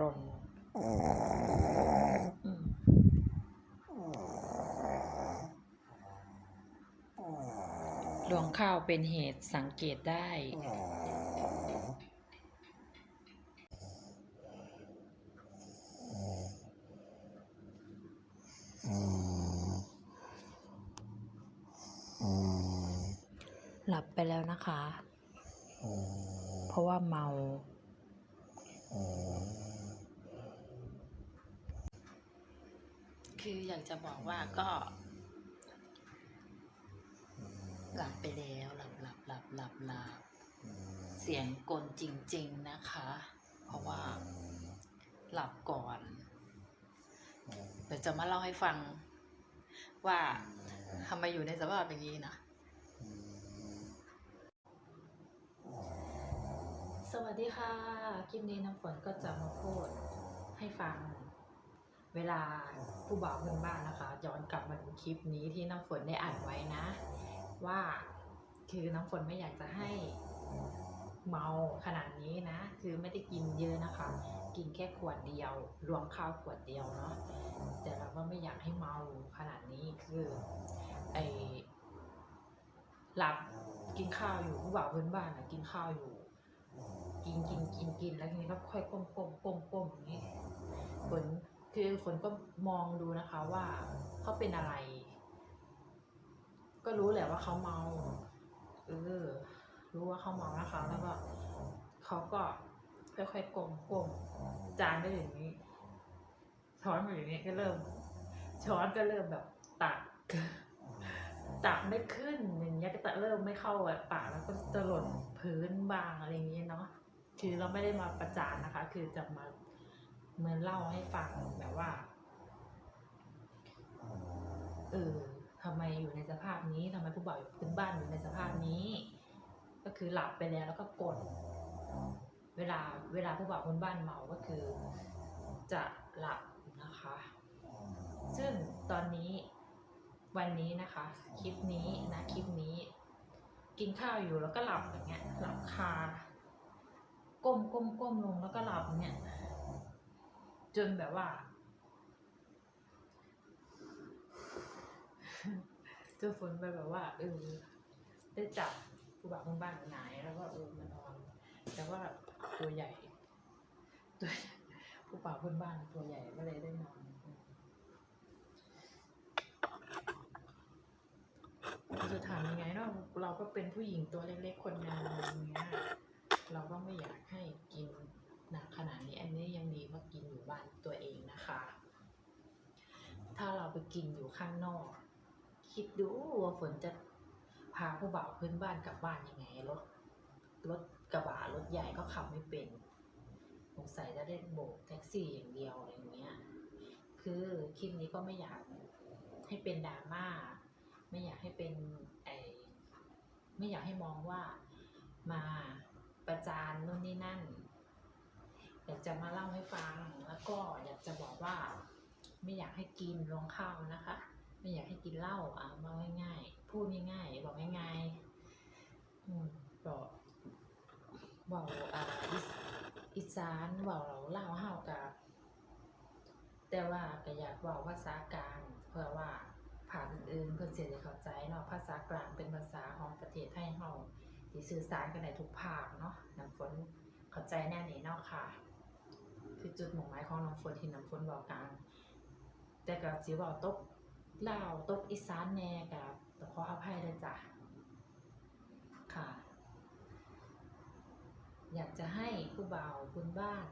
รนอืมรวงข้าวเป็นเหตุสังเกตได้ หลับไปแล้วนะคะ เพราะว่าเมา คืออยากจะบอกว่าก็ หลับไปแล้วหลับหลับหลับหลับหลับเสียงกลจริง ๆนะคะ เพราะว่าหลับก่อนเดี๋ยวจะมาเล่าให้ฟังว่าทำไมอยู่ในสภาพอย่างนี้นะสวัสดีค่ะคลิปนี้น้ำฝนก็จะมาพูดให้ฟัง เวลาผู้บ่าวเพื่อนบ้านนะคะย้อนกลับมาดูคลิปนี้ที่น้ำฝนได้อ่านไว้นะ ว่าคือน้ำฝนไม่อยากจะให้เมาขนาดนี้นะ คือไม่ได้กินเยอะนะคะ กินแค่ขวดเดียวรวมข้าวขวดเดียวเนาะแต่เราก็ไม่อยากให้เมาขนาดนี้คือไอหลับกินข้าวอยู่ผู้บ่าวเพื่อนบ้านนะกินข้าวอยู่ กินกินกินกินแล้วทีนี้ก็ค่อยก้มก้มก้มก้มอย่างนี้ฝน คือฝนก็มองดูนะคะว่าเขาเป็นอะไร ก็รู้แหละว่าเขาเมาเออรู้ว่าเขาเมานะคะ แล้วก็เขาก็ค่อยๆก้มก้มจานก็อย่างนี้ ช้อนก็อย่างนี้ก็เริ่ม ช้อนก็เริ่มแบบตักตักไม่ขึ้นอย่างเงี้ยก็จะเริ่มไม่เข้าปากแล้วก็จะหล่นพื้นบางอะไรอย่างเงี้ยเนาะคือเราไม่ได้มาประจานนะคะ คือจะมา เหมือนเล่าให้ฟังแบบว่า เออทำไมอยู่ในสภาพนี้ทำไมผู้บ่าวพื้นบ้านอยู่ในสภาพนี้ ก็คือหลับไปแล้วแล้วก็กด เวลาเวลาผู้บ่าวพื้นบ้านเมาก็คือ จะหลับนะคะ ซึ่งตอนนี้วันนี้นะคะ คลิปนี้นะคลิปนี้ กินข้าวอยู่แล้วก็หลับอย่างเงี้ยหลับคาก้มก้มก้มลงแล้วก็หลับเนี่ย จนแบบว่าจนฝนไปแบบว่าเออได้จับผู้บ่าวคนบ้านหงายแล้วก็เออมานอน แต่ว่าตัวใหญ่ ตัวผู้บ่าวคนบ้านตัวใหญ่ก็เลยได้นอนจะถามยังไงเนาะเราก็เป็นผู้หญิงตัวเล็กๆคนงานอย่างเงี้ย เราก็ไม่อยากให้กิน นักขนาดนี้อันนี้ยังดีว่ากินอยู่บ้านตัวเองนะคะ ถ้าเราไปกินอยู่ข้างนอก คิดดูว่าฝนจะพาผู้บ่าวพื้นบ้านกลับบ้านยังไงรถรถกระบะรถใหญ่ก็ขับไม่เป็นสงสัยจะได้โบกแท็กซี่อย่างเดียวอะไรอย่างเงี้ยคือคลิปนี้ก็ไม่อยากให้เป็นดราม่าไม่อยากให้เป็นไอไม่อยากให้มองว่ามาประจานนู่นนี่นั่น อยากจะมาเล่าให้ฟัง แล้วก็อยากจะบอกว่า ไม่อยากให้กินรวงข้าวนะคะ ไม่อยากให้กินเหล้าอะมาง่ายๆ พูดง่ายๆ บอกง่ายๆอืมบอกบอกอ่าอีสอีสานบอกเราเล่าเฮากับแต่ว่าก็อยากบอกภาษากลางเพื่อว่าผ่านอื่นๆเพื่อนเสียจเข้าใจเนาะภาษากลางเป็นภาษาของประเทศไทยเฮาที่สื่อสารกันในทุกภาคเนาะน้ำฝนเข้าใจแน่นี่เนาะค่ะ คือจุดหมุ่งหมายของน้ำฝนที่น้ำฝนบอกกลาง แต่ก็สิบอกตกลาวตกอีสานแน่กับขออภัยเลยจ้ะค่ะ อยากจะให้ผู้เบาคุณบ้าน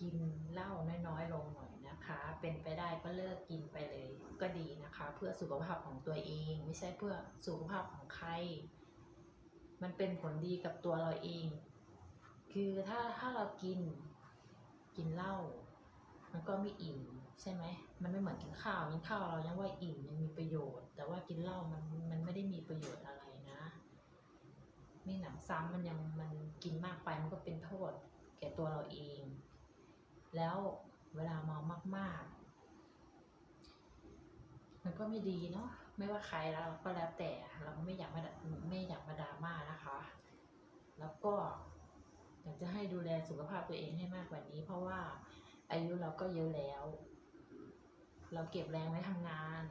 กินเหล้าน้อยๆลงหน่อยนะคะ เป็นไปได้ก็เลิกกินไปเลยก็ดีนะคะ เพื่อสุขภาพของตัวเอง ไม่ใช่เพื่อสุขภาพของใคร มันเป็นผลดีกับตัวเราเอง คือถ้าถ้าเรากินกินเหล้ามันก็ไม่อิ่มใช่ไหมมันไม่เหมือนกินข้าวกินข้าวเรายังว่าอิ่มยังมีประโยชน์ แต่ว่ากินเหล้ามันมันไม่ได้มีประโยชน์อะไรนะมีหนังซ้ำมันยังมันกินมากไปมันก็เป็นโทษแก่ตัวเราเอง แล้วเวลาเมามาก ๆ มันก็ไม่ดีเนาะไม่ว่าใครแล้วก็แล้วแต่เราไม่อยากมาไม่อยากมาดราม่านะคะ แล้วก็ อยากจะให้ดูแลสุขภาพตัวเองให้มากกว่านี้ เพราะว่าอายุเราก็เยอะแล้ว เราเก็บแรงไว้ทำงาน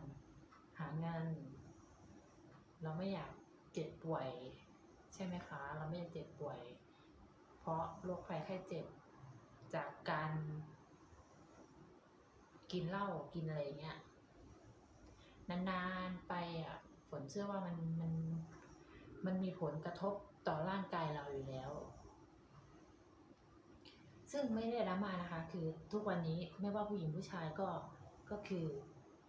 หาเงินเราไม่อยากเจ็บป่วย ใช่ไหมคะ เราไม่อยากเจ็บป่วย เพราะโรคภัยไข้เจ็บจากการกินเหล้ากินอะไรเงี้ยนานๆไปอะฝนเชื่อว่ามันมันมันมีผลกระทบต่อร่างกายเราอยู่แล้ว ซึ่งไม่ได้ดราม่านะคะ คือทุกวันนี้ไม่ว่าผู้หญิงผู้ชายก็ก็คือ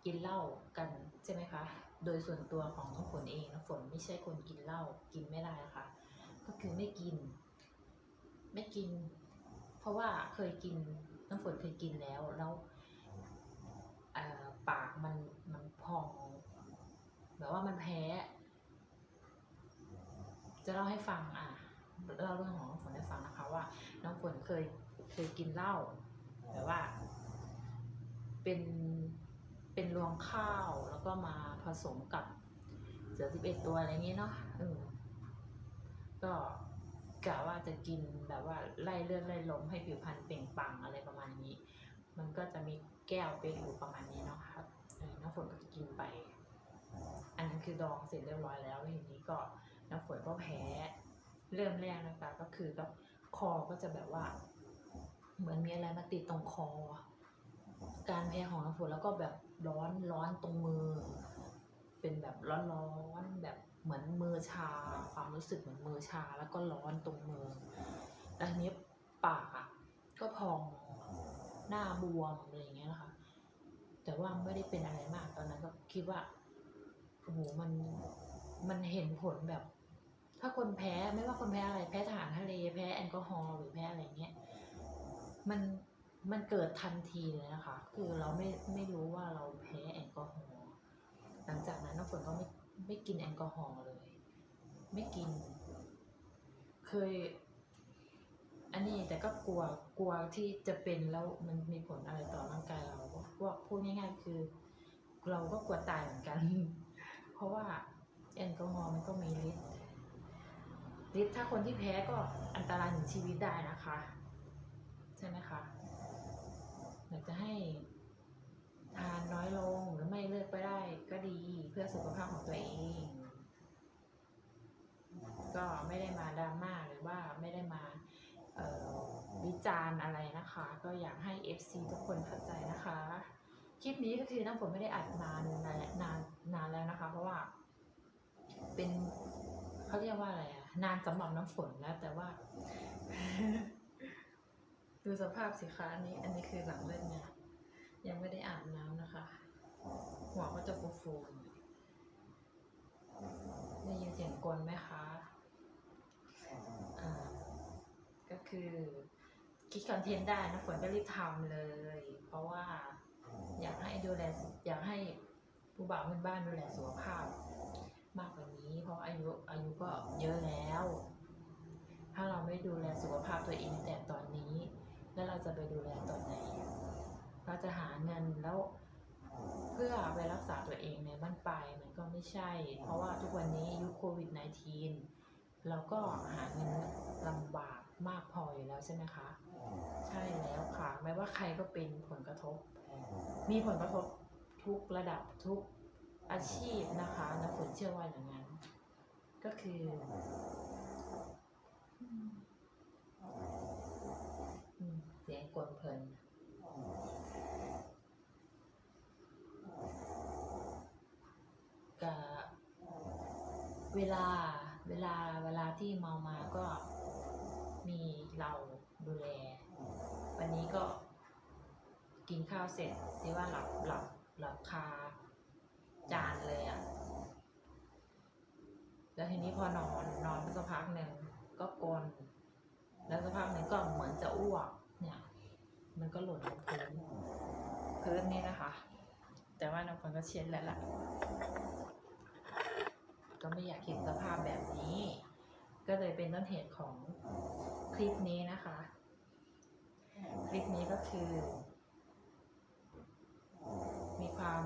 กินเหล้ากันใช่ไหมคะ โดยส่วนตัวของน้ำฝนเองน้ำฝนไม่ใช่คนกินเหล้ากินไม่ได้นะคะ ก็คือไม่กิน ไม่กิน เพราะว่าเคยกินน้ำฝนเคยกินแล้วแล้วเอ่อปากมันมันพองแบบว่ามันแพ้ จะเล่าให้ฟังอะเล่าเรื่องของน้ำฝนให้ฟังนะคะว่า น้ำฝนเคย เคยกินเหล้าแต่ว่า เป็นเป็นรวงข้าวแล้วก็มาผสมกับเสือสิบเอ็ดตัวอะไรเงี้ยเนาะเออก็กะว่าจะกินแบบว่าไล่เลือดไล่ลมให้ผิวพรรณเปล่งปลั่งอะไรประมาณนี้ มันก็จะมีแก้วเป็นอยู่ประมาณนี้เนาะครับเออน้ำฝนก็จะกินไป อันนั้นคือดองเสร็จเรียบร้อยแล้วทีนี้ก็น้ำฝนก็แพ้ เริ่มแรกนะคะก็คือก็คอก็จะแบบว่า เหมือนมีอะไรมาติดตรงคอ การแพ้ของน้ำฝนแล้วก็แบบร้อนร้อนตรงมือ เป็นแบบร้อนร้อนแบบเหมือนมือชา ความรู้สึกเหมือนมือชาแล้วก็ร้อนตรงมือแล้วทีนี้ปากอะก็พองหน้าบวมอะไรอย่างเงี้ยนะคะแต่ว่าไม่ได้เป็นอะไรมากตอนนั้นก็คิดว่าโอ้โหมันมันเห็นผลแบบ ถ้าคนแพ้ไม่ว่าคนแพ้อะไรแพ้อาหารทะเลแพ้แอลกอฮอล์หรือแพ้อะไรเงี้ย มันมันเกิดทันทีเลยนะคะ คือเราไม่ไม่รู้ว่าเราแพ้แอลกอฮอล์หลังจากนั้นน้ำฝนก็ไม่ไม่กินแอลกอฮอล์เลย ไม่กิน เคย อันนี้แต่ก็กลัวกลัวที่จะเป็นแล้วมันมีผลอะไรต่อร่างกายเราว่าพูดง่ายๆคือ เราก็กลัวตายเหมือนกัน เพราะว่าแอลกอฮอล์มันก็มีฤทธิ์ฤทธิ์ถ้าคนที่แพ้ก็อันตรายถึงชีวิตได้นะคะ ใช่ไหมคะอยากจะให้ทานน้อยลงหรือไม่เลิกไปได้ก็ดีเพื่อสุขภาพของตัวเอง ก็ไม่ได้มาดราม่าหรือว่าไม่ได้มาวิจารณ์อะไรนะคะ ก็อยากให้ FC ทุกคนเข้าใจนะคะ คลิปนี้ก็คือน้ำฝนไม่ได้อัดนานนานนานนานแล้วนะคะ เพราะว่า เป็นเขาเรียกว่าอะไรอะนานสำหรับน้ำฝนนะแต่ว่า ดูสภาพสิคะอันนี้ อันนี้คือหลังเล่นเนี่ยยังไม่ได้อาบน้ำนะคะ หัวก็จะฟูฟูนได้ยินเสียงกลนไหมคะอ่าก็คือคิดคอนเทนต์ได้นะฝนก็รีบทำเลย เพราะว่าอยากให้ดูแลอยากให้ผู้บ่าวเพื่อนบ้านดูแลสุขภาพ มากกว่านี้ เพราะอายุอายุก็เยอะแล้ว ถ้าเราไม่ดูแลสุขภาพตัวเองแต่ตอนนี้ แล้วเราจะไปดูแลตอนไหน เราจะหาเงินแล้วเพื่อไปรักษาตัวเองในบ้านปลายมันก็ไม่ใช่ เพราะว่าทุกวันนี้ยุคโควิด -19 เราก็หาเงินลำบากมากพออยู่แล้วใช่ไหมคะ ใช่แล้วค่ะ ไม่ว่าใครก็เป็นผลกระทบ มีผลกระทบทุกระดับทุกอาชีพนะคะนะฝนเชื่อว่าอย่างนั้น ก็คือ เสียงกลเพลินกับเวลาเวลาเวลาที่เมามาก็มีเราดูแล วันนี้ก็กินข้าวเสร็จที่ว่าหลับหลับหลับคาจานเลยอะ่ะ แล้วทีนี้พอนอนนอนไปสักพักหนึ่งก็กลนแล้วสักพักหนึ่งก็เหมือนจะอ้วก มันก็หล่นลงพื้นพื้นนี่นะคะ แต่ว่าน้ำฝนก็เช็ดแล้วล่ะ ก็ไม่อยากเห็นสภาพแบบนี้ ก็เลยเป็นต้นเหตุของคลิปนี้นะคะ คลิปนี้ก็คือ มีความ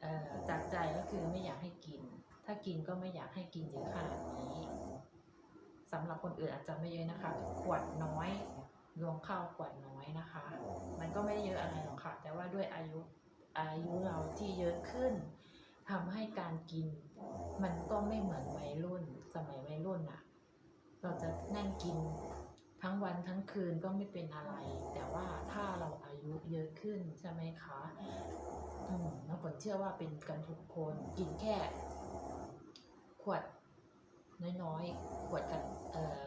เอ่อจากใจก็คือไม่อยากให้กิน ถ้ากินก็ไม่อยากให้กินเยอะขนาดนี้สำหรับคนอื่นอาจจะไม่เยอะนะคะ ขวดน้อย รวมข้าวขวดน้อยนะคะ มันก็ไม่ได้เยอะอะไรหรอกค่ะ แต่ว่าด้วยอายุอายุเราที่เยอะขึ้นทำให้การกิน มันก็ไม่เหมือนวัยรุ่น สมัยวัยรุ่นอะเราจะนั่งกินทั้งวันทั้งคืนก็ไม่เป็นอะไร แต่ว่าถ้าเราอายุเยอะขึ้นใช่ไหมคะอืมน้ำฝนเชื่อว่าเป็นกันทุกคนกินแค่ ขวดน้อยๆขวดกันเอ่อ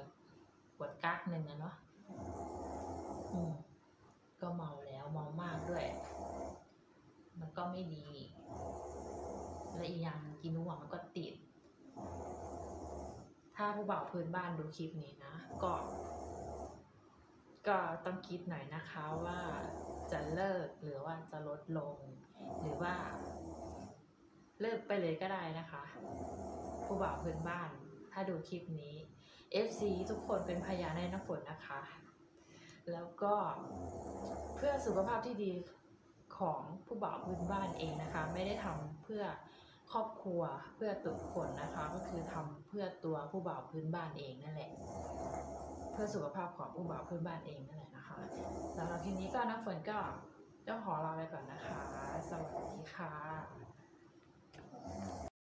ขวดกั๊กหนึ่งนะเนาะ ก็เมาแล้วเมามากด้วย มันก็ไม่ดี และอีกอย่างกินนุ่งมันก็ติด ถ้าผู้บ่าวพื้นบ้านดูคลิปนี้นะ ก็ ก็ต้องคิดหน่อยนะคะว่าจะเลิกหรือว่าจะลดลง หรือว่า เลิกไปเลยก็ได้นะคะ ผู้บ่าวพื้นบ้าน ถ้าดูคลิปนี้ FC ทุกคนเป็นพยานในน้ำฝนนะคะ แล้วก็ เพื่อสุขภาพที่ดีของผู้บ่าวพื้นบ้านเองนะคะ ไม่ได้ทำเพื่อครอบครัวเพื่อตุกคนนะคะ ก็คือทำเพื่อตัวผู้บ่าวพื้นบ้านเองนั่นแหละ เพื่อสุขภาพของผู้บ่าวพื้นบ้านเองนั่นแหละนะคะสำหรับคลิปนี้ก็น้ำฝนก็ต้องขอลาไปก่อนนะคะ สวัสดีค่ะ